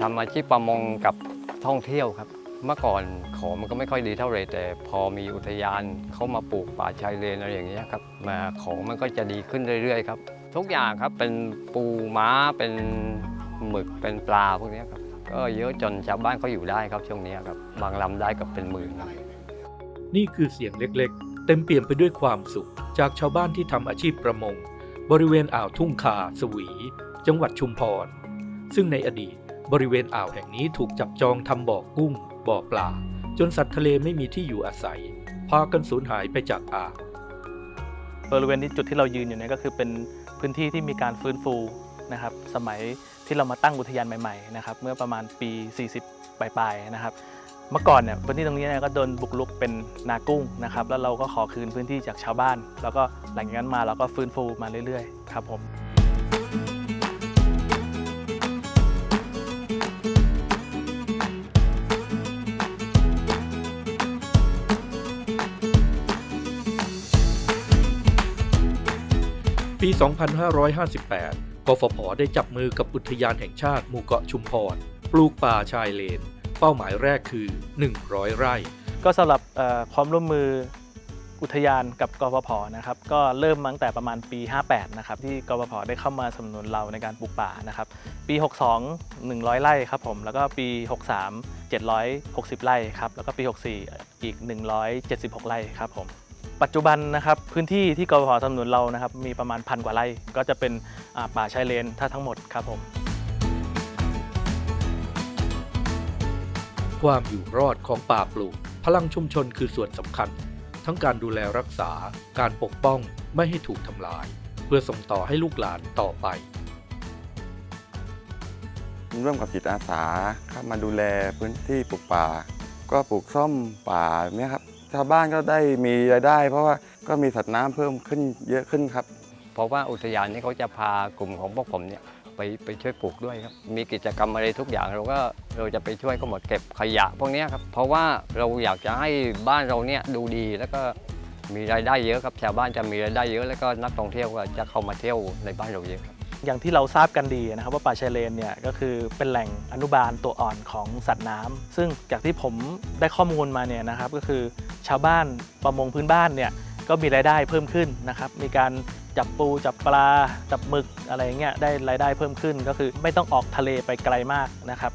ทำอาชีพประมงกับท่องเที่ยวครับ เมื่อก่อนของมันก็ไม่ค่อยดีเท่าไหรแต่พอมีอุทยานเขามาปลูกป่าชายเลนอะไรอย่างเงี้ยครับมาของมันก็จะดีขึ้นเรื่อยๆครับทุกอย่างครับเป็นปูม้าเป็นหมึกเป็นปลาพวกนี้ครับก็เยอะจนชาวบ้านเขาอยู่ได้ครับช่วงนี้ครับบางลำได้กับเป็นหมื่นครับนี่คือเสียงเล็กๆ เต็มเปี่ยมไปด้วยความสุข จากชาวบ้านที่ทำอาชีพประมง บริเวณอ่าวทุ่งคาสวี จังหวัดชุมพร ซึ่งในอดีต บริเวณอ่าวแห่งนี้ถูกจับจองทำบ่อกุ้ง บ่อปลา จนสัตว์ทะเลไม่มีที่อยู่อาศัย พากันสูญหายไปจากอ่าวบริเวณที่จุดที่เรายืนอยู่เนี่ยก็คือเป็นพื้นที่ที่มีการฟื้นฟูนะครับ สมัยที่เรามาตั้งอุทยานใหม่ๆนะครับ เมื่อประมาณปี 40 ปลายๆนะครับ เมื่อก่อนเนี่ยพื้นที่ตรงนี้เนี่ยก็โดนบุกรุกเป็นนากุ้งนะครับ แล้วเราก็ขอคืนพื้นที่จากชาวบ้าน แล้วก็หลังจากนั้นมาเราก็ฟื้นฟูมาเรื่อยๆ ครับผม 2558 กฟผ ได้จับมือกับอุทยานแห่งชาติหมู่เกาะชุมพร ปลูกป่าชายเลน เป้าหมายแรกคือ 100 ไร่ ก็สำหรับความร่วมมืออุทยานกับกฟผนะครับก็เริ่มตั้งแต่ประมาณปี 58 นะครับที่กฟผได้เข้ามาสนับสนุนเราในการปลูกป่านะครับปี 62 100 ไร่ครับผมแล้วก็ปี 63 760 ไร่ครับแล้วก็ปี 64 อีก 176 ไร่ครับผม ปัจจุบันนะครับพื้นที่ที่กฟผสนับสนุนเรานะครับมีประมาณพันกว่าไร่ก็จะเป็นอ่าป่าชายเลนถ้าทั้งหมดครับผม ความอยู่รอดของป่าปลูก พลังชุมชนคือส่วนสำคัญ ทั้งการดูแลรักษา การปกป้องไม่ให้ถูกทำลาย เพื่อส่งต่อให้ลูกหลานต่อไปร่วมกับจิตอาสาเข้ามาดูแลพื้นที่ปลูกป่า ก็ปลูกส้มป่าเนี่ยครับ ชาวบ้านก็ได้มีรายได้ เพราะว่าก็มีสัตว์น้ำเพิ่มขึ้นเยอะขึ้นครับ เพราะว่าอุทยานนี้เขาจะพากลุ่มของพวกผมเนี่ยไปไปช่วยปลูกด้วยครับ มีกิจกรรมอะไรทุกอย่างเราก็เราจะไปช่วยเขาหมดเก็บขยะพวกเนี้ยครับ เพราะว่าเราอยากจะให้บ้านเราเนี่ยดูดีแล้วก็มีรายได้เยอะครับชาวบ้านจะมีรายได้เยอะแล้วก็นักท่องเที่ยวก็จะเข้ามาเที่ยวในบ้านเราเยอะครับ อย่างที่เราทราบกันดีนะครับว่าป่าชายเลนเนี่ยก็คือเป็นแหล่งอนุบาลตัวอ่อนของสัตว์น้ำซึ่งจากที่ผมได้ข้อมูลมาเนี่ยนะครับก็คือชาวบ้านประมงพื้นบ้านเนี่ยก็มีรายได้เพิ่มขึ้นนะครับมีการจับปูจับปลาจับหมึกอะไรเงี้ยได้รายได้เพิ่มขึ้น ก็คือไม่ต้องออกทะเลไปไกลมากนะครับ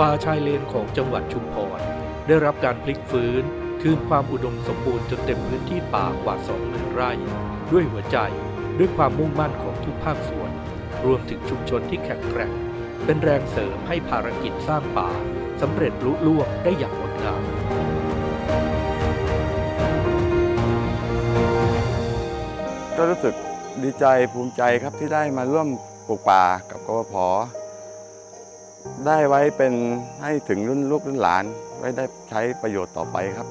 ป่าชายเลนของจังหวัดชุมพร ได้รับการพลิกฟื้น คืนความอุดมสมบูรณ์จนเต็มพื้นที่ป่ากว่า20,000ไร่ ด้วยหัวใจด้วยความมุ่งมั่นของทุกภาคส่วน รวมถึงชุมชนที่แข็งแกร่ง เป็นแรงเสริมให้ภารกิจสร้างป่าสำเร็จลุล่วงได้อย่างงดงามก็รู้สึกดีใจภูมิใจครับที่ได้มาร่วมปลูกป่ากับกวพ ได้ไว้เป็นให้ถึงรุ่นลูกรุ่นหลานไว้ได้ใช้ประโยชน์ต่อไปครับ